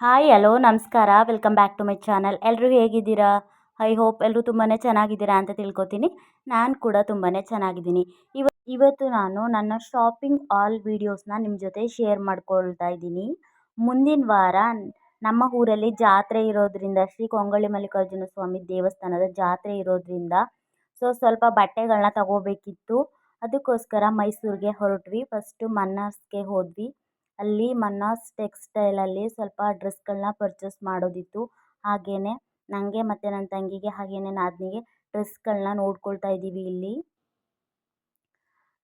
Hi hello ನಮಸ್ಕಾರ. Welcome back to my channel ಎಲ್ಲರೂ ಹೇಗಿದ್ದೀರಾ? ಐ ಹೋಪ್ ಎಲ್ಲರೂ ತುಂಬಾ ಚೆನ್ನಾಗಿದ್ದೀರಾ ಅಂತ ತಿಳ್ಕೊತೀನಿ. ನಾನು ಕೂಡ ತುಂಬಾ ಚೆನ್ನಾಗಿದ್ದೀನಿ. ಇವ, ಇವತ್ತು ನಾನು ನನ್ನ ಶಾಪಿಂಗ್ ಆಲ್ ವೀಡಿಯೋಸ್ನ ನಿಮ್ಮ ಜೊತೆ ಶೇರ್ ಮಾಡ್ಕೊಳ್ತಾ ಇದ್ದೀನಿ. ಮುಂದಿನ ವಾರ ನಮ್ಮ ಊರಲ್ಲಿ ಜಾತ್ರೆ ಇರೋದ್ರಿಂದ ಶ್ರೀ ಕೊಂಗಳಿ ಮಲ್ಲಿಕಾರ್ಜುನ ಸ್ವಾಮಿ ದೇವಸ್ಥಾನದ ಜಾತ್ರೆ ಇರೋದ್ರಿಂದ ಸೊ ಸ್ವಲ್ಪ ಬಟ್ಟೆಗಳನ್ನ ತಗೋಬೇಕಿತ್ತು. ಅದಕ್ಕೋಸ್ಕರ ಮೈಸೂರಿಗೆ ಹೊರಟ್ವಿ. ಫಸ್ಟು ಮನ್ನಾಸ್ಗೆ ಹೋದ್ವಿ. ಅಲ್ಲಿ ಮನ್ನಾಸ್ ಟೆಕ್ಸ್ಟೈಲಲ್ಲಿ ಸ್ವಲ್ಪ ಡ್ರೆಸ್ಗಳನ್ನ ಪರ್ಚೇಸ್ ಮಾಡೋದಿತ್ತು. ಹಾಗೆಯೇ ನನಗೆ ಮತ್ತು ನನ್ನ ತಂಗಿಗೆ ಹಾಗೆಯೇ ನಾದಿನಿಗೆ ಡ್ರೆಸ್ಗಳನ್ನ ನೋಡ್ಕೊಳ್ತಾ ಇದ್ದೀವಿ ಇಲ್ಲಿ.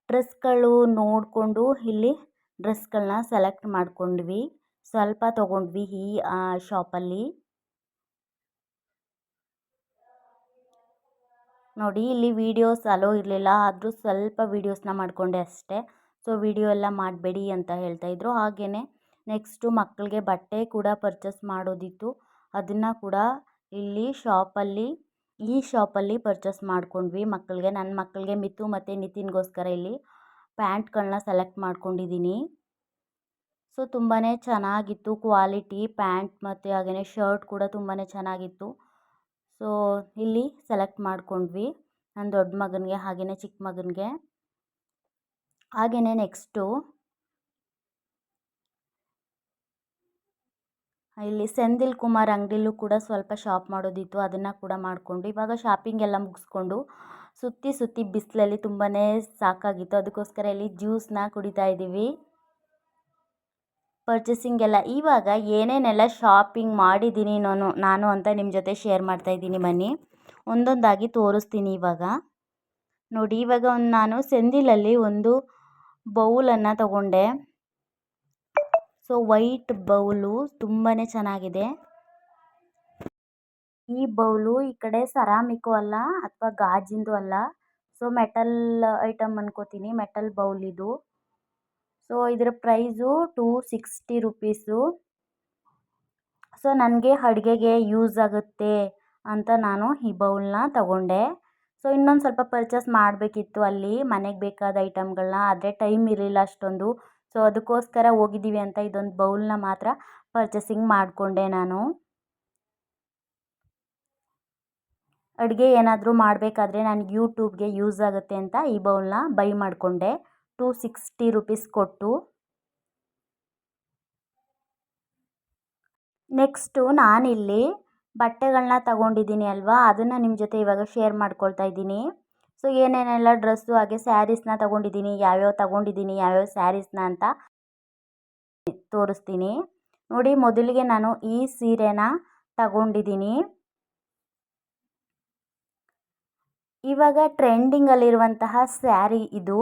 ಡ್ರೆಸ್ಗಳು ನೋಡಿಕೊಂಡು ಇಲ್ಲಿ ಡ್ರೆಸ್ಗಳನ್ನ ಸೆಲೆಕ್ಟ್ ಮಾಡ್ಕೊಂಡ್ವಿ. ಸ್ವಲ್ಪ ತೊಗೊಂಡ್ವಿ ಈ ಶಾಪಲ್ಲಿ ನೋಡಿ ಇಲ್ಲಿ ವೀಡಿಯೋಸ್ ಅಲೋ ಇರಲಿಲ್ಲ, ಆದರೂ ಸ್ವಲ್ಪ ವೀಡಿಯೋಸ್ನ ಮಾಡಿಕೊಂಡೆ ಅಷ್ಟೇ. ಸೊ ವಿಡಿಯೋ ಎಲ್ಲ ಮಾಡಬೇಡಿ ಅಂತ ಹೇಳ್ತಾಯಿದ್ರು ಹಾಗೆಯೇ ನೆಕ್ಸ್ಟು ಮಕ್ಕಳಿಗೆ ಬಟ್ಟೆ ಕೂಡ ಪರ್ಚೇಸ್ ಮಾಡೋದಿತ್ತು. ಅದನ್ನು ಕೂಡ ಇಲ್ಲಿ ಶಾಪಲ್ಲಿ, ಈ ಶಾಪಲ್ಲಿ ಪರ್ಚೇಸ್ ಮಾಡ್ಕೊಂಡ್ವಿ ಮಕ್ಕಳಿಗೆ. ನನ್ನ ಮಕ್ಕಳಿಗೆ ಮಿತು ಮತ್ತು ನಿತಿನ್ಗೋಸ್ಕರ ಇಲ್ಲಿ ಪ್ಯಾಂಟ್ಗಳನ್ನ ಸೆಲೆಕ್ಟ್ ಮಾಡ್ಕೊಂಡಿದ್ದೀನಿ ಸೊ ತುಂಬಾ ಚೆನ್ನಾಗಿತ್ತು ಕ್ವಾಲಿಟಿ ಪ್ಯಾಂಟ್ ಮತ್ತು ಹಾಗೆಯೇ ಶರ್ಟ್ ಕೂಡ ತುಂಬಾ ಚೆನ್ನಾಗಿತ್ತು. ಸೊ ಇಲ್ಲಿ ಸೆಲೆಕ್ಟ್ ಮಾಡ್ಕೊಂಡ್ವಿ. ನನ್ನ ದೊಡ್ಡ ಮಗನಿಗೆ ಹಾಗೆಯೇ ಚಿಕ್ಕ ಮಗನಿಗೆ. ಹಾಗೆಯೇ ನೆಕ್ಸ್ಟು ಇಲ್ಲಿ ಸೆಂದಿಲ್ ಕುಮಾರ್ ಅಂಗಡಿಲೂ ಕೂಡ ಸ್ವಲ್ಪ ಶಾಪ್ ಮಾಡೋದಿತ್ತು, ಅದನ್ನು ಕೂಡ ಮಾಡಿಕೊಂಡು. ಇವಾಗ ಶಾಪಿಂಗ್ ಎಲ್ಲ ಮುಗಿಸ್ಕೊಂಡು ಸುತ್ತಿ ಸುತ್ತಿ ಬಿಸಿಲಲ್ಲಿ ತುಂಬಾ ಸಾಕಾಗಿತ್ತು. ಅದಕ್ಕೋಸ್ಕರ ಇಲ್ಲಿ ಜ್ಯೂಸನ್ನ ಕುಡಿತಾ ಇದ್ದೀವಿ. ಪರ್ಚೇಸಿಂಗ್ ಎಲ್ಲ ಇವಾಗ ಏನೇನೆಲ್ಲ ಶಾಪಿಂಗ್ ಮಾಡಿದ್ದೀನಿ ನಾನು ನಾನು ಅಂತ ನಿಮ್ಮ ಜೊತೆ ಶೇರ್ ಮಾಡ್ತಾ ಇದ್ದೀನಿ ಬನ್ನಿ. ಒಂದೊಂದಾಗಿ ತೋರಿಸ್ತೀನಿ ಇವಾಗ. ನೋಡಿ, ಇವಾಗ ಒಂದು ನಾನು ಸೆಂದಿಲಲ್ಲಿ ಒಂದು ಬೌಲನ್ನು ತಗೊಂಡೆ. ಸೊ, ವೈಟ್ ಬೌಲು ತುಂಬಾ ಚೆನ್ನಾಗಿದೆ. ಈ ಬೌಲು ಈ ಕಡೆ ಸರಾಮಿಕು ಅಲ್ಲ, ಅಥವಾ ಗಾಜಿಂದು ಅಲ್ಲ. ಸೊ, ಮೆಟಲ್ ಐಟಮ್ ಅನ್ಕೋತೀನಿ, ಮೆಟಲ್ ಬೌಲ್ ಇದು. ಸೊ, ಇದರ price two sixty rupees. So, ನನಗೆ ಅಡುಗೆಗೆ ಯೂಸ್ ಆಗುತ್ತೆ ಅಂತ ನಾನು ಈ ಬೌಲನ್ನ ತಗೊಂಡೆ. ಸೊ ಇನ್ನೊಂದು ಸ್ವಲ್ಪ ಪರ್ಚೇಸ್ ಮಾಡಬೇಕಿತ್ತು ಅಲ್ಲಿ, ಮನೆಗೆ ಬೇಕಾದ ಐಟಮ್ಗಳನ್ನ ಆದರೆ ಟೈಮ್ ಇರಲಿಲ್ಲ ಅಷ್ಟೊಂದು. ಸೊ ಅದಕ್ಕೋಸ್ಕರ ಹೋಗಿದ್ದೀವಿ ಅಂತ ಇದೊಂದು ಬೌಲನ್ನ ಮಾತ್ರ ಪರ್ಚೇಸಿಂಗ್ ಮಾಡಿಕೊಂಡೆ ನಾನು. ಅಡುಗೆ ಏನಾದರೂ ಮಾಡಬೇಕಾದ್ರೆ ನನಗೆ ಯೂಟ್ಯೂಬ್ಗೆ ಯೂಸ್ ಆಗುತ್ತೆ ಅಂತ ಈ ಬೌಲನ್ನ ಬೈ ಮಾಡಿಕೊಂಡೆ. ಟೂ ಸಿಕ್ಸ್ಟಿ ರುಪೀಸ್ ಕೊಟ್ಟು. ನೆಕ್ಸ್ಟು ನಾನಿಲ್ಲಿ ಬಟ್ಟೆಗಳನ್ನ ತಗೊಂಡಿದ್ದೀನಿ ಅಲ್ವಾ? ಅದನ್ನು ನಿಮ್ಮ ಜೊತೆ ಇವಾಗ ಶೇರ್ ಮಾಡ್ಕೊಳ್ತಾ ಇದ್ದೀನಿ. ಸೊ ಏನೇನೆಲ್ಲ ಡ್ರೆಸ್ಸು ಹಾಗೆ ಸ್ಯಾರೀಸ್ನ ತಗೊಂಡಿದ್ದೀನಿ, ಯಾವ್ಯಾವ ತಗೊಂಡಿದ್ದೀನಿ, ಯಾವ್ಯಾವ ಸ್ಯಾರೀಸ್ನ ಅಂತ ತೋರಿಸ್ತೀನಿ. ನೋಡಿ, ಮೊದಲಿಗೆ ನಾನು ಈ ಸೀರೆನ ತಗೊಂಡಿದ್ದೀನಿ. ಇವಾಗ ಟ್ರೆಂಡಿಂಗಲ್ಲಿರುವಂತಹ ಸ್ಯಾರಿ ಇದು.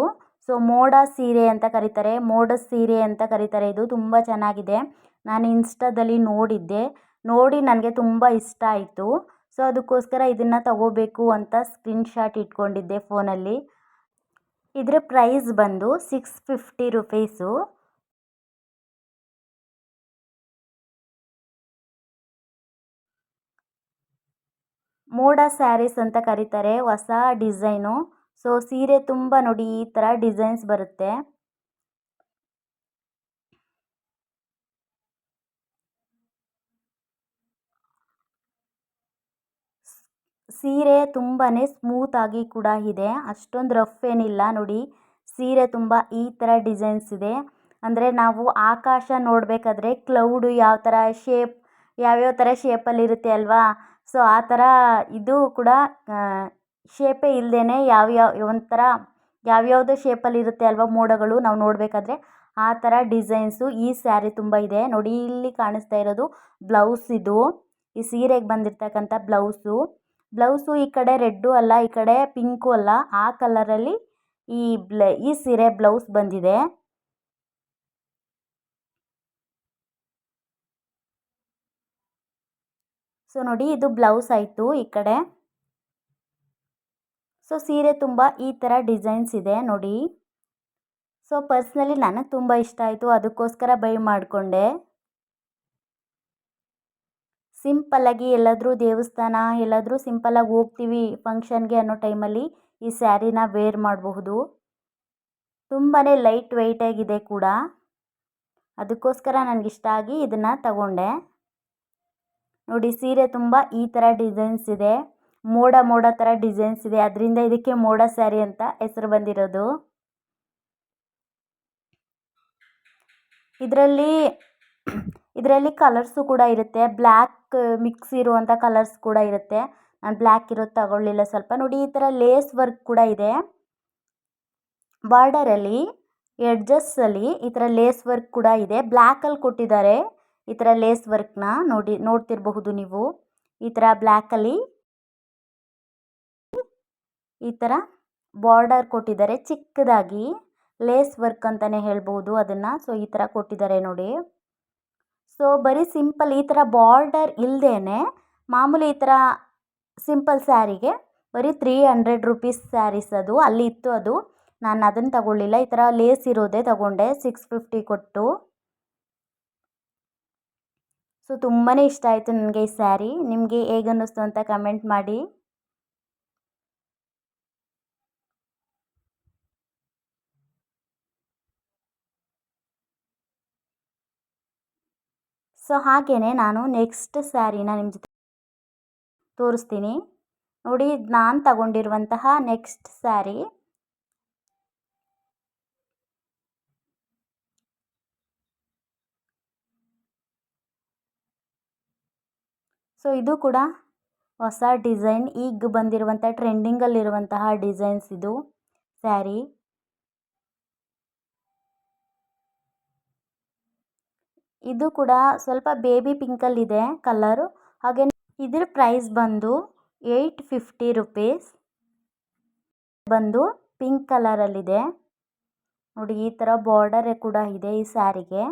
ಸೊ ಮೋಡ ಸೀರೆ ಅಂತ ಕರೀತಾರೆ. ಮೋಡ ಸೀರೆ ಅಂತ ಕರೀತಾರೆ. ಇದು ತುಂಬ ಚೆನ್ನಾಗಿದೆ. ನಾನು ಇನ್ಸ್ಟಾದಲ್ಲಿ ನೋಡಿದ್ದೆ. ನೋಡಿ ನನಗೆ ತುಂಬ ಇಷ್ಟ ಆಯಿತು. ಸೊ ಅದಕ್ಕೋಸ್ಕರ ಇದನ್ನು ತಗೋಬೇಕು ಅಂತ ಸ್ಕ್ರೀನ್ ಶಾಟ್ ಇಟ್ಕೊಂಡಿದ್ದೆ ಫೋನಲ್ಲಿ ಇದರ ಪ್ರೈಸ್ ಬಂದು ಸಿಕ್ಸ್ ಫಿಫ್ಟಿ ರುಪೀಸು ಮೋಡ ಸ್ಯಾರೀಸ್ ಅಂತ ಕರೀತಾರೆ, ಹೊಸ ಡಿಸೈನು ಸೊ ಸೀರೆ ತುಂಬ ನೋಡಿ ಈ ಥರ ಡಿಸೈನ್ಸ್ ಬರುತ್ತೆ. ಸೀರೆ ತುಂಬಾ ಸ್ಮೂತಾಗಿ ಕೂಡ ಇದೆ. ಅಷ್ಟೊಂದು ರಫ್ ಏನಿಲ್ಲ. ನೋಡಿ, ಸೀರೆ ತುಂಬ ಈ ಥರ ಡಿಸೈನ್ಸ್ ಇದೆ. ಅಂದರೆ ನಾವು ಆಕಾಶ ನೋಡಬೇಕಾದ್ರೆ ಕ್ಲೌಡು ಯಾವ ಥರ ಶೇಪ್ ಯಾವ್ಯಾವ ಥರ ಶೇಪಲ್ಲಿರುತ್ತೆ ಅಲ್ವಾ? ಸೊ ಆ ಥರ ಇದು ಕೂಡ ಶೇಪೇ ಇಲ್ಲದೇ ಯಾವ್ಯಾವ ಒಂಥರ ಯಾವ್ಯಾವುದೋ ಶೇಪಲ್ಲಿರುತ್ತೆ ಅಲ್ವಾ ಮೋಡಗಳು ನಾವು ನೋಡಬೇಕಾದ್ರೆ ಆ ಥರ ಡಿಸೈನ್ಸು ಈ ಸ್ಯಾರಿ ತುಂಬ ಇದೆ. ನೋಡಿ, ಇಲ್ಲಿ ಕಾಣಿಸ್ತಾ ಇರೋದು ಬ್ಲೌಸ್ ಇದು. ಈ ಸೀರೆಗೆ ಬಂದಿರತಕ್ಕಂಥ ಬ್ಲೌಸು ಬ್ಲೌಸು ಈ ಕಡೆ ರೆಡ್ಡು ಅಲ್ಲ, ಈ ಕಡೆ ಪಿಂಕು ಅಲ್ಲ, ಆ ಕಲರಲ್ಲಿ ಈ ಬ್ಲ, ಈ ಸೀರೆ ಬ್ಲೌಸ್ ಬಂದಿದೆ. ಸೊ ನೋಡಿ, ಇದು ಬ್ಲೌಸ್ ಆಯಿತು ಈ ಕಡೆ. ಸೊ ಸೀರೆ ತುಂಬ ಈ ಥರ ಡಿಸೈನ್ಸ್ ಇದೆ ನೋಡಿ. ಸೊ ಪರ್ಸ್ನಲಿ ನನಗೆ ತುಂಬ ಇಷ್ಟ ಆಯಿತು, ಅದಕ್ಕೋಸ್ಕರ ಬೈ ಮಾಡಿಕೊಂಡೆ. ಸಿಂಪಲ್ಲಾಗಿ ಎಲ್ಲಾದರೂ ದೇವಸ್ಥಾನ, ಎಲ್ಲಾದರೂ ಸಿಂಪಲ್ಲಾಗಿ ಹೋಗ್ತೀವಿ ಫಂಕ್ಷನ್ಗೆ ಅನ್ನೋ ಟೈಮಲ್ಲಿ ಈ ಸ್ಯಾರಿನ ವೇರ್ ಮಾಡಬಹುದು. ತುಂಬಾ ಲೈಟ್ ವೆಯ್ಟಾಗಿದೆ ಕೂಡ. ಅದಕ್ಕೋಸ್ಕರ ನನಗಿಷ್ಟ ಆಗಿ ಇದನ್ನು ತಗೊಂಡೆ. ನೋಡಿ, ಸೀರೆ ತುಂಬ ಈ ಥರ ಡಿಸೈನ್ಸ್ ಇದೆ. ಮೋಡ ಮೋಡ ಥರ ಡಿಸೈನ್ಸ್ ಇದೆ. ಅದರಿಂದ ಇದಕ್ಕೆ ಮೋಡ ಸ್ಯಾರಿ ಅಂತ ಹೆಸರು ಬಂದಿರೋದು. ಇದರಲ್ಲಿ ಇದರಲ್ಲಿ ಕಲರ್ಸು ಕೂಡ ಇರುತ್ತೆ. ಬ್ಲ್ಯಾಕ್ ಮಿಕ್ಸ್ ಇರುವಂಥ ಕಲರ್ಸ್ ಕೂಡ ಇರುತ್ತೆ. ನಾನು ಬ್ಲ್ಯಾಕ್ ಇರೋದು ತಗೊಳ್ಳಿಲ್ಲ ಸ್ವಲ್ಪ. ನೋಡಿ, ಈ ಥರ ಲೇಸ್ ವರ್ಕ್ ಕೂಡ ಇದೆ. ಬಾರ್ಡರಲ್ಲಿ ಎಡ್ಜಸ್ಸಲ್ಲಿ ಈ ಥರ ಲೇಸ್ ವರ್ಕ್ ಕೂಡ ಇದೆ. ಬ್ಲ್ಯಾಕಲ್ಲಿ ಕೊಟ್ಟಿದ್ದಾರೆ ಈ ಥರ ಲೇಸ್ ವರ್ಕ್ನ ನೋಡಿ, ನೋಡ್ತಿರಬಹುದು ನೀವು. ಈ ಥರ ಬ್ಲ್ಯಾಕಲ್ಲಿ ಈ ಥರ ಬಾರ್ಡರ್ ಕೊಟ್ಟಿದ್ದಾರೆ. ಚಿಕ್ಕದಾಗಿ ಲೇಸ್ ವರ್ಕ್ ಅಂತಲೇ ಹೇಳ್ಬೋದು ಅದನ್ನು. ಸೊ ಈ ಥರ ಕೊಟ್ಟಿದ್ದಾರೆ ನೋಡಿ. ಸೊ ಬರೀ ಸಿಂಪಲ್ ಈ ಥರ ಬಾರ್ಡರ್ ಇಲ್ಲದೇ ಮಾಮೂಲಿ ಈ ಥರ ಸಿಂಪಲ್ ಸ್ಯಾರಿಗೆ ಬರೀ ತ್ರೀ ಹಂಡ್ರೆಡ್ ರುಪೀಸ್ ಸ್ಯಾರೀಸ್ ಅದು, ಅಲ್ಲಿ ಇತ್ತು ಅದು. ನಾನು ಅದನ್ನು ತಗೊಳ್ಳಿಲ್ಲ. ಈ ಥರ ಲೇಸ್ ಇರೋದೇ ತಗೊಂಡೆ ಸಿಕ್ಸ್ ಫಿಫ್ಟಿ ಕೊಟ್ಟು. ಸೊ ತುಂಬಾ ಇಷ್ಟ ಆಯಿತು ನನಗೆ ಈ ಸ್ಯಾರಿ. ನಿಮಗೆ ಹೇಗೆ ಅನ್ನಿಸ್ತು ಅಂತ ಕಮೆಂಟ್ ಮಾಡಿ. ಸೊ ಹಾಗೆಯೇ ನಾನು ನೆಕ್ಸ್ಟ್ ಸ್ಯಾರಿನ ನಿಮ್ಮ ಜೊತೆ ತೋರಿಸ್ತೀನಿ. ನೋಡಿ, ನಾನು ತಗೊಂಡಿರುವಂತಹ ನೆಕ್ಸ್ಟ್ ಸ್ಯಾರಿ. ಸೊ ಇದು ಕೂಡ ಹೊಸ ಡಿಸೈನ್, ಈಗ ಬಂದಿರುವಂಥ ಟ್ರೆಂಡಿಂಗಲ್ಲಿರುವಂತಹ ಡಿಸೈನ್ಸ್ ಇದು ಸ್ಯಾರಿ. ಇದು ಕೂಡ ಸ್ವಲ್ಪ ಬೇಬಿ ಪಿಂಕಲ್ಲಿದೆ ಕಲರು. ಹಾಗೆ ಇದ್ರ ಪ್ರೈಸ್ ಬಂದು ಏಯ್ಟ್ ಫಿಫ್ಟಿ ರುಪೀಸ್ ಬಂದು ಪಿಂಕ್ ಕಲರಲ್ಲಿದೆ. ನೋಡಿ, ಈ ಥರ ಬಾರ್ಡರ್ ಕೂಡ ಇದೆ ಈ ಸ್ಯಾರಿಗೆ.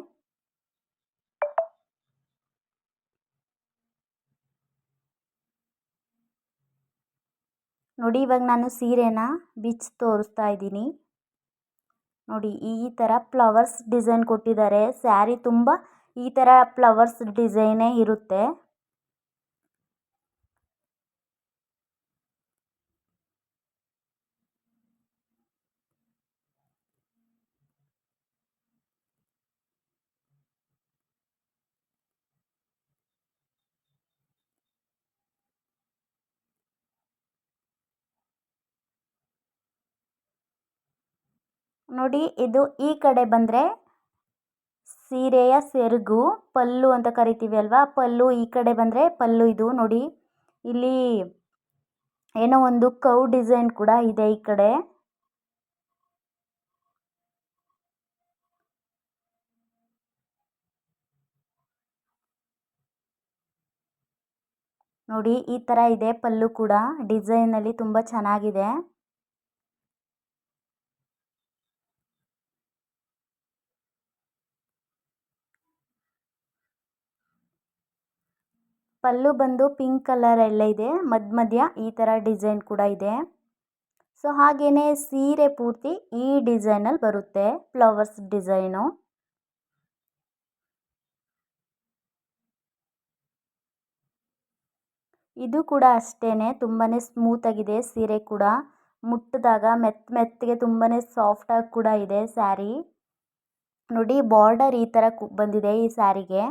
ನೋಡಿ, ಇವಾಗ ನಾನು ಸೀರೆನ ಬಿಚ್ ತೋರಿಸ್ತಾ ಇದ್ದೀನಿ. ನೋಡಿ, ಈ ಥರ ಫ್ಲವರ್ಸ್ ಡಿಸೈನ್ ಕೊಟ್ಟಿದ್ದಾರೆ. ಸ್ಯಾರಿ ತುಂಬ ಈ ಥರ ಫ್ಲವರ್ಸ್ ಡಿಸೈನೇ ಇರುತ್ತೆ. ನೋಡಿ ಇದು ಈ ಕಡೆ ಬಂದರೆ ಸೀರೆಯ ಸೆರಗು, ಪಲ್ಲು ಅಂತ ಕರಿತೀವಿ ಅಲ್ವಾ? ಪಲ್ಲು ಈ ಕಡೆ ಬಂದರೆ ಪಲ್ಲು ಇದು ನೋಡಿ. ಇಲ್ಲಿ ಏನೋ ಒಂದು ಕೌ ಡಿಸೈನ್ ಕೂಡ ಇದೆ ಈ ಕಡೆ. ನೋಡಿ, ಈ ಥರ ಇದೆ ಪಲ್ಲು ಕೂಡ. ಡಿಸೈನಲ್ಲಿ ತುಂಬ ಚೆನ್ನಾಗಿದೆ. ಪಲ್ಲು ಬಂದು ಪಿಂಕ್ ಕಲರ್ ಎಲ್ಲ ಇದೆ. ಮಧ್ಯ ಮಧ್ಯ ಈ ಥರ ಡಿಸೈನ್ ಕೂಡ ಇದೆ. ಸೊ ಹಾಗೆಯೇ ಸೀರೆ ಪೂರ್ತಿ ಈ ಡಿಸೈನಲ್ಲಿ ಬರುತ್ತೆ. Flowers design. ಇದು ಕೂಡ ಅಷ್ಟೇ ತುಂಬಾ ಸ್ಮೂತಾಗಿದೆ ಸೀರೆ ಕೂಡ. ಮುಟ್ಟಿದಾಗ ಮೆತ್ತ ಮೆತ್ತಗೆ ತುಂಬಾ ಸಾಫ್ಟಾಗಿ ಕೂಡ ಇದೆ ಸ್ಯಾರಿ. ನೋಡಿ, ಬಾರ್ಡರ್ ಈ ಥರ ಬಂದಿದೆ ಈ ಸ್ಯಾರಿಗೆ.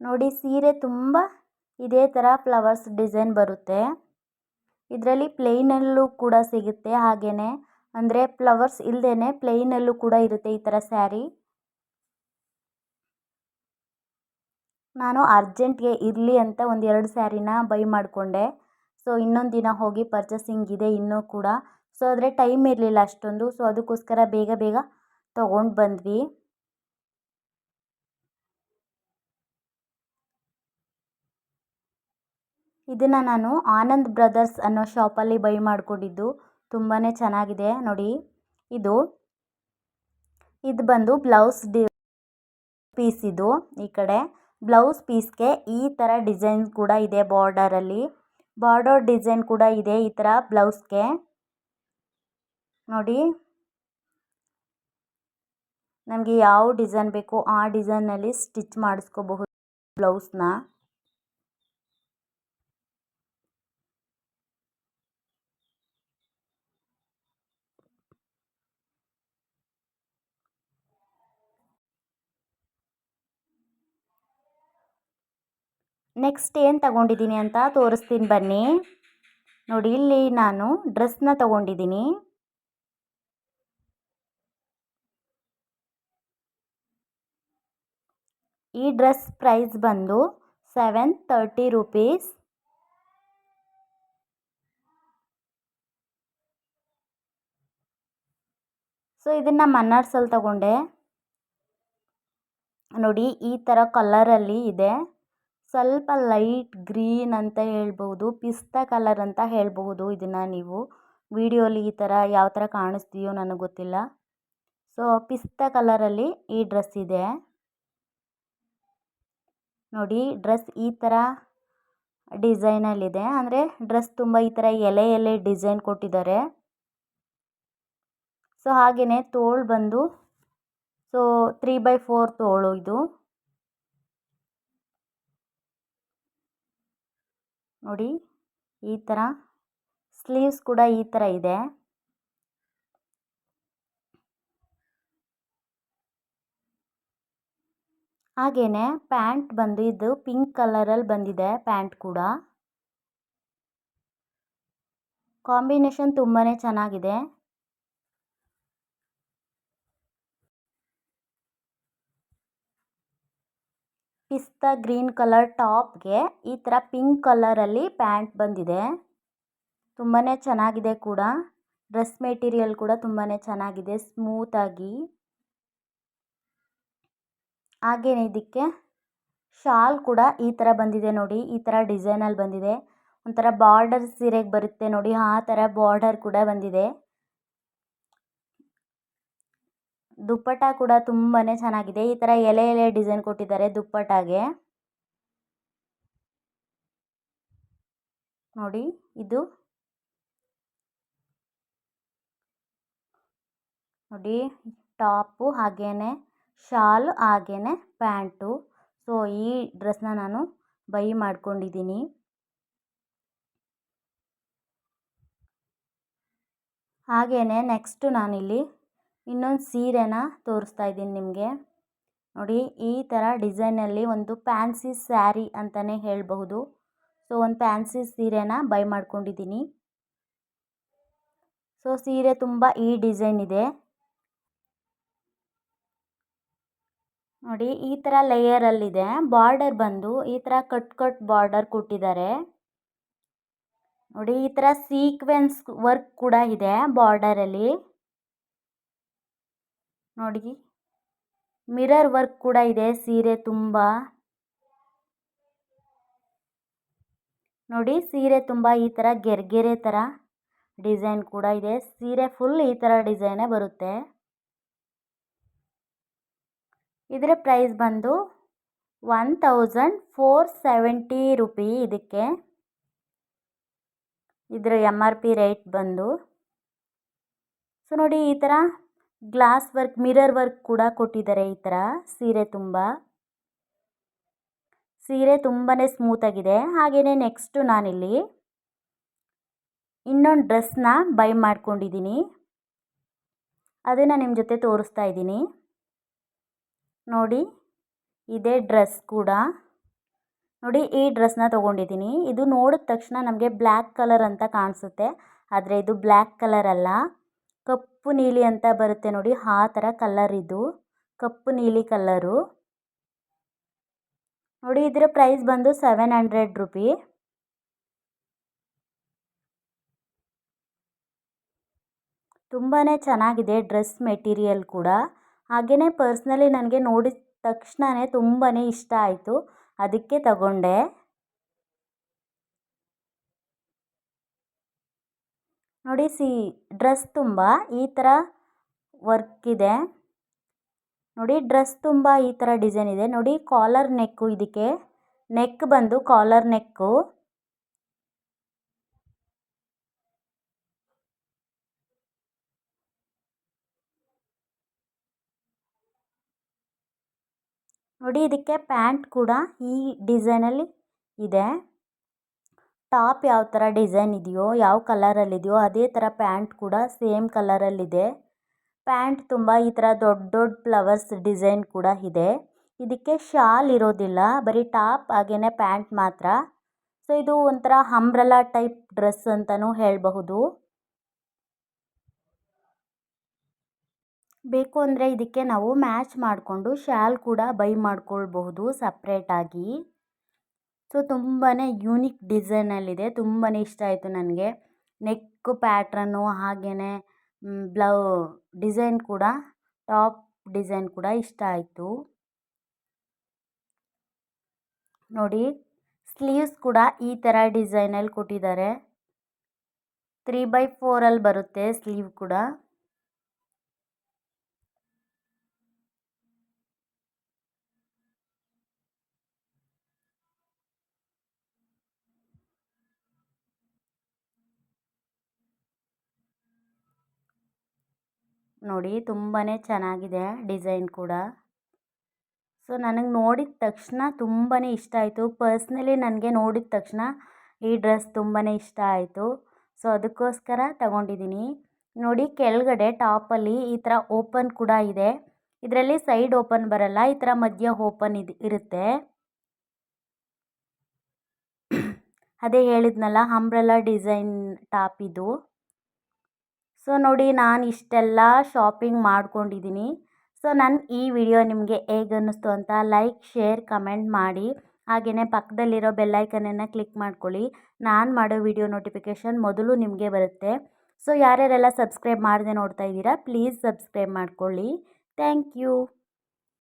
ನೋಡಿ ಸೀರೆ ತುಂಬ ಇದೇ ಥರ ಫ್ಲವರ್ಸ್ ಡಿಸೈನ್ ಬರುತ್ತೆ. ಇದರಲ್ಲಿ ಪ್ಲೇನಲ್ಲೂ ಕೂಡ ಸಿಗುತ್ತೆ. ಹಾಗೆಯೇ ಅಂದರೆ ಫ್ಲವರ್ಸ್ ಇಲ್ಲದೇ ಪ್ಲೇನಲ್ಲೂ ಕೂಡ ಇರುತ್ತೆ ಈ ಥರ ಸ್ಯಾರಿ ನಾನು ಅರ್ಜೆಂಟ್ಗೆ ಇರಲಿ ಅಂತ ಒಂದೆರಡು ಸ್ಯಾರಿನ ಬೈ ಮಾಡಿಕೊಂಡೆ. ಸೊ ಇನ್ನೊಂದು ದಿನ ಹೋಗಿ ಪರ್ಚೇಸಿಂಗ್ ಇದೆ ಇನ್ನೂ ಕೂಡ. ಸೊ ಆದರೆ ಟೈಮ್ ಇರಲಿಲ್ಲ ಅಷ್ಟೊಂದು. ಸೊ ಅದಕ್ಕೋಸ್ಕರ ಬೇಗ ಬೇಗ ತೊಗೊಂಡು ಬಂದ್ವಿ. ಇದನ್ನು ನಾನು ಆನಂದ್ ಬ್ರದರ್ಸ್ ಅನ್ನೋ ಶಾಪಲ್ಲಿ ಬೈ ಮಾಡಿಕೊಂಡಿದ್ದು. ತುಂಬಾ ಚೆನ್ನಾಗಿದೆ. ನೋಡಿ, ಇದು ಇದು ಬಂದು ಬ್ಲೌಸ್ ಡಿ, ಪೀಸ್ ಇದು. ಈ ಕಡೆ ಬ್ಲೌಸ್ ಪೀಸ್ಗೆ ಈ ಥರ ಡಿಸೈನ್ ಕೂಡ ಇದೆ ಬಾರ್ಡರಲ್ಲಿ ಬಾರ್ಡರ್ ಡಿಸೈನ್ ಕೂಡ ಇದೆ ಈ ಥರ ಬ್ಲೌಸ್ಗೆ ನೋಡಿ, ನಮಗೆ ಯಾವ ಡಿಸೈನ್ ಬೇಕೋ ಆ ಡಿಸೈನಲ್ಲಿ ಸ್ಟಿಚ್ ಮಾಡಿಸ್ಕೋಬಹುದು ಬ್ಲೌಸ್ನ. ನೆಕ್ಸ್ಟ್ ಏನು ತಗೊಂಡಿದ್ದೀನಿ ಅಂತ ತೋರಿಸ್ತೀನಿ ಬನ್ನಿ. ನೋಡಿ, ಇಲ್ಲಿ ನಾನು ಡ್ರೆಸ್ನ ತಗೊಂಡಿದ್ದೀನಿ. ಈ ಡ್ರೆಸ್ ಪ್ರೈಸ್ ಬಂದು ಸೆವೆನ್ ತರ್ಟಿ ರುಪೀಸ್ ಸೊ ಇದನ್ನು ಮನ್ನಾರ್ಸಲ್ಲಿ ತಗೊಂಡೆ. ನೋಡಿ, ಈ ಥರ ಕಲರಲ್ಲಿ ಇದೆ. ಸ್ವಲ್ಪ ಲೈಟ್ ಗ್ರೀನ್ ಅಂತ ಹೇಳ್ಬೋದು, ಪಿಸ್ತಾ ಕಲರ್ ಅಂತ ಹೇಳಬಹುದು ಇದನ್ನು ನೀವು. ವಿಡಿಯೋಲಿ ಈ ಥರ ಯಾವ ಥರ ಕಾಣಿಸ್ತೀಯೋ ನನಗೆ ಗೊತ್ತಿಲ್ಲ. ಸೊ, ಪಿಸ್ತಾ ಕಲರಲ್ಲಿ ಈ ಡ್ರೆಸ್ ಇದೆ. ನೋಡಿ, ಡ್ರೆಸ್ ಈ ಥರ ಡಿಸೈನಲ್ಲಿದೆ. ಅಂದರೆ ಡ್ರೆಸ್ ತುಂಬ ಈ ಥರ ಎಲೆ ಎಲೆ ಡಿಸೈನ್ ಕೊಟ್ಟಿದ್ದಾರೆ. ಸೊ ಹಾಗೆಯೇ ತೋಳು ಬಂದು, ಸೊ ತ್ರೀ ಬೈ ಫೋರ್ ತೋಳು ಇದು. ನೋಡಿ, ಈ ಥರ ಸ್ಲೀವ್ಸ್ ಕೂಡ ಈ ಥರ ಇದೆ. ಹಾಗೆಯೇ ಪ್ಯಾಂಟ್ ಬಂದು, ಇದು ಪಿಂಕ್ ಕಲರಲ್ಲಿ ಬಂದಿದೆ ಪ್ಯಾಂಟ್ ಕೂಡ. ಕಾಂಬಿನೇಷನ್ ತುಂಬಾ ಚೆನ್ನಾಗಿದೆ. ಪಿಸ್ತಾ ಗ್ರೀನ್ ಕಲರ್ ಟಾಪ್ಗೆ ಈ ಥರ ಪಿಂಕ್ ಕಲರಲ್ಲಿ ಪ್ಯಾಂಟ್ ಬಂದಿದೆ. ತುಂಬಾ ಚೆನ್ನಾಗಿದೆ ಕೂಡ. ಡ್ರೆಸ್ ಮೆಟೀರಿಯಲ್ ಕೂಡ ತುಂಬಾ ಚೆನ್ನಾಗಿದೆ ಸ್ಮೂತಾಗಿ ಹಾಗೇನೆ ಇದಕ್ಕೆ ಶಾಲ್ ಕೂಡ ಈ ಥರ ಬಂದಿದೆ ನೋಡಿ, ಈ ಥರ ಡಿಸೈನಲ್ಲಿ ಬಂದಿದೆ. ಒಂಥರ ಬಾರ್ಡರ್ ಸೀರೆಗೆ ಬರುತ್ತೆ ನೋಡಿ, ಆ ಥರ ಬಾರ್ಡರ್ ಕೂಡ ಬಂದಿದೆ. ದುಪ್ಪಟ್ಟ ಕೂಡ ತುಂಬಾ ಚೆನ್ನಾಗಿದೆ. ಈ ಥರ ಎಲೆ ಎಲೆ ಡಿಸೈನ್ ಕೊಟ್ಟಿದ್ದಾರೆ ದುಪ್ಪಟ್ಟಾಗೆ. ನೋಡಿ, ಇದು. ನೋಡಿ, ಟಾಪು ಹಾಗೇನೆ, ಶಾಲ್ ಹಾಗೇನೆ, ಪ್ಯಾಂಟು. ಸೊ, ಈ ಡ್ರೆಸ್ನ ನಾನು ಬೈ ಮಾಡ್ಕೊಂಡಿದ್ದೀನಿ. ಹಾಗೇನೆ, ನೆಕ್ಸ್ಟು ನಾನಿಲ್ಲಿ ಇನ್ನೊಂದು ಸೀರೆನ ತೋರಿಸ್ತಾ ಇದ್ದೀನಿ ನಿಮಗೆ. ನೋಡಿ, ಈ ಥರ ಡಿಸೈನಲ್ಲಿ ಒಂದು ಫ್ಯಾನ್ಸಿ ಸ್ಯಾರಿ ಅಂತಲೇ ಹೇಳಬಹುದು. ಸೊ, ಒಂದು ಫ್ಯಾನ್ಸಿ ಸೀರೆನ ಬೈ ಮಾಡ್ಕೊಂಡಿದ್ದೀನಿ. ಸೊ, ಸೀರೆ ತುಂಬ ಈ ಡಿಸೈನ್ ಇದೆ. ನೋಡಿ, ಈ ಥರ ಲೇಯರಲ್ಲಿದೆ ಬಾರ್ಡರ್ ಬಂದು ಈ ಥರ ಕಟ್ ಕಟ್ ಬಾರ್ಡರ್ ಕೊಟ್ಟಿದ್ದಾರೆ. ನೋಡಿ, ಈ ಥರ ಸೀಕ್ವೆನ್ಸ್ ವರ್ಕ್ ಕೂಡ ಇದೆ ಬಾರ್ಡರಲ್ಲಿ ನೋಡಿ ಮಿರರ್ ವರ್ಕ್ ಕೂಡ ಇದೆ, ಸೀರೆ ತುಂಬ. ನೋಡಿ, ಸೀರೆ ತುಂಬ ಈ ಥರ ಗೆರ್ಗೆರೆ ಥರ ಡಿಸೈನ್ ಕೂಡ ಇದೆ. ಸೀರೆ ಫುಲ್ ಈ ಥರ ಡಿಸೈನೇ ಬರುತ್ತೆ. ಇದರ ಪ್ರೈಸ್ ಬಂದು one thousand four seventy rupee ಇದಕ್ಕೆ. ಇದರ ಎಂ ಆರ್ ಪಿ ರೇಟ್ ಬಂದು. ಸೊ, ನೋಡಿ ಈ ಥರ ಗ್ಲಾಸ್ ವರ್ಕ್, ಮಿರರ್ ವರ್ಕ್ ಕೂಡ ಕೊಟ್ಟಿದ್ದಾರೆ ಈ ಥರ. ಸೀರೆ ತುಂಬ. ಸೀರೆ ತುಂಬಾ ಸ್ಮೂತಾಗಿದೆ ಹಾಗೆಯೇ ನೆಕ್ಸ್ಟು ನಾನಿಲ್ಲಿ ಇನ್ನೊಂದು ಡ್ರೆಸ್ನ ಬೈ ಮಾಡ್ಕೊಂಡಿದ್ದೀನಿ. ಅದನ್ನು ನಿಮ್ಮ ಜೊತೆ ತೋರಿಸ್ತಾ ಇದ್ದೀನಿ. ನೋಡಿ, ಇದೇ ಡ್ರೆಸ್ ಕೂಡ. ನೋಡಿ, ಈ ಡ್ರೆಸ್ನ ತೊಗೊಂಡಿದ್ದೀನಿ. ಇದು ನೋಡಿದ ತಕ್ಷಣ ನಮಗೆ ಬ್ಲ್ಯಾಕ್ ಕಲರ್ ಅಂತ ಕಾಣಿಸುತ್ತೆ. ಆದರೆ ಇದು ಬ್ಲ್ಯಾಕ್ ಕಲರ್ ಅಲ್ಲ. ಕಪ್ಪು ನೀಲಿ ಅಂತ ಬರುತ್ತೆ ನೋಡಿ, ಆ ಥರ ಕಲರ್ ಇದು. ಕಪ್ಪು ನೀಲಿ ಕಲ್ಲರು ನೋಡಿ, ಇದರ ಪ್ರೈಸ್ ಬಂದು ಸೆವೆನ್ ಹಂಡ್ರೆಡ್ ರುಪಿ. ತುಂಬಾ ಚೆನ್ನಾಗಿದೆ ಡ್ರೆಸ್ ಮೆಟೀರಿಯಲ್ ಕೂಡ. ಹಾಗೆಯೇ ಪರ್ಸ್ನಲಿ ನನಗೆ ನೋಡಿದ ತಕ್ಷಣವೇ ತುಂಬಾ ಇಷ್ಟ ಆಯಿತು. ಅದಕ್ಕೆ ತಗೊಂಡೆ. ನೋಡಿ, ಸಿ, ಡ್ರೆಸ್ ತುಂಬ ಈ ಥರ ವರ್ಕ್ ಇದೆ ನೋಡಿ, ಡ್ರೆಸ್ ತುಂಬ ಈ ಥರ ಡಿಸೈನ್ ಇದೆ. ನೋಡಿ, ಕಾಲರ್ ನೆಕ್ಕು ಇದಕ್ಕೆ. ನೆಕ್ ಬಂದು ಕಾಲರ್ ನೆಕ್ಕು. ನೋಡಿ, ಇದಕ್ಕೆ ಪ್ಯಾಂಟ್ ಕೂಡ ಈ ಡಿಸೈನಲ್ಲಿ ಇದೆ. ಟಾಪ್ ಯಾವ ಥರ ಡಿಸೈನ್ ಇದೆಯೋ, ಯಾವ ಕಲರಲ್ಲಿದೆಯೋ ಅದೇ ಥರ ಪ್ಯಾಂಟ್ ಕೂಡ ಸೇಮ್ ಕಲರಲ್ಲಿದೆ. ಪ್ಯಾಂಟ್ ತುಂಬ ಈ ಥರ ದೊಡ್ಡ ದೊಡ್ಡ ಫ್ಲವರ್ಸ್ ಡಿಸೈನ್ ಕೂಡ ಇದೆ. ಇದಕ್ಕೆ ಶಾಲ್ ಇರೋದಿಲ್ಲ, ಬರೀ ಟಾಪ್ ಹಾಗೆಯೇ ಪ್ಯಾಂಟ್ ಮಾತ್ರ. ಸೊ, ಇದು ಒಂಥರ ಅಂಬ್ರಲಾ ಟೈಪ್ ಡ್ರೆಸ್ ಅಂತಲೂ ಹೇಳಬಹುದು. ಬೇಕು ಅಂದರೆ ಇದಕ್ಕೆ ನಾವು ಮ್ಯಾಚ್ ಮಾಡಿಕೊಂಡು ಶಾಲ್ ಕೂಡ ಬೈ ಮಾಡ್ಕೊಳ್ಬಹುದು ಸಪ್ರೇಟಾಗಿ. ಸೊ ತುಂಬಾ ಯೂನಿಕ್ ಡಿಸೈನಲ್ಲಿದೆ ತುಂಬಾ ಇಷ್ಟ ಆಯಿತು ನನಗೆ. ನೆಕ್ ಪ್ಯಾಟ್ರನ್ನು ಹಾಗೆಯೇ ಬ್ಲೌ ಡಿಸೈನ್ ಕೂಡ ಟಾಪ್ ಡಿಸೈನ್ ಕೂಡ ಇಷ್ಟ ಆಯಿತು. ನೋಡಿ ಸ್ಲೀವ್ಸ್ ಕೂಡ ಈ ಥರ ಡಿಸೈನಲ್ಲಿ ಕೊಟ್ಟಿದ್ದಾರೆ. ತ್ರೀ ಬೈ ಫೋರಲ್ಲಿ ಬರುತ್ತೆ ಸ್ಲೀವ್ ಕೂಡ. ನೋಡಿ ತುಂಬಾ ಚೆನ್ನಾಗಿದೆ ಡಿಸೈನ್ ಕೂಡ. ಸೊ, ನನಗೆ ನೋಡಿದ ತಕ್ಷಣ ತುಂಬಾ ಇಷ್ಟ ಆಯಿತು. ಪರ್ಸ್ನಲಿ ನನಗೆ ನೋಡಿದ ತಕ್ಷಣ ಈ ಡ್ರೆಸ್ ತುಂಬಾ ಇಷ್ಟ ಆಯಿತು. ಸೊ, ಅದಕ್ಕೋಸ್ಕರ ತಗೊಂಡಿದ್ದೀನಿ ನೋಡಿ ಕೆಳಗಡೆ ಟಾಪಲ್ಲಿ ಈ ಥರ ಓಪನ್ ಕೂಡ ಇದೆ. ಇದರಲ್ಲಿ ಸೈಡ್ ಓಪನ್ ಬರಲ್ಲ, ಈ ಥರ ಮಧ್ಯ ಓಪನ್ ಇದು, ಇರುತ್ತೆ. ಅದೇ ಹೇಳಿದ್ನಲ್ಲ, ಅಂಬ್ರೆಲಾ ಡಿಸೈನ್ ಟಾಪ್ ಇದು. ಸೊ ನೋಡಿ ನಾನು ಇಷ್ಟೆಲ್ಲ ಶಾಪಿಂಗ್ ಮಾಡ್ಕೊಂಡಿದ್ದೀನಿ. ಸೊ ನನ್ನ ಈ ವಿಡಿಯೋ ನಿಮಗೆ ಹೇಗೆ ಅನ್ನಿಸ್ತು ಅಂತ ಲೈಕ್ ಶೇರ್ ಕಮೆಂಟ್ ಮಾಡಿ. ಹಾಗೆಯೇ ಪಕ್ಕದಲ್ಲಿರೋ ಬೆಲ್ಲೈಕನನ್ನು ಕ್ಲಿಕ್ ಮಾಡ್ಕೊಳ್ಳಿ. ನಾನು ಮಾಡೋ ವಿಡಿಯೋ ನೋಟಿಫಿಕೇಷನ್ ಮೊದಲು ನಿಮಗೆ ಬರುತ್ತೆ. ಸೊ ಯಾರ್ಯಾರೆಲ್ಲ ಸಬ್ಸ್ಕ್ರೈಬ್ ಮಾಡದೆ ನೋಡ್ತಾ ಇದ್ದೀರಾ ಪ್ಲೀಸ್ ಸಬ್ಸ್ಕ್ರೈಬ್ ಮಾಡ್ಕೊಳ್ಳಿ. Thank you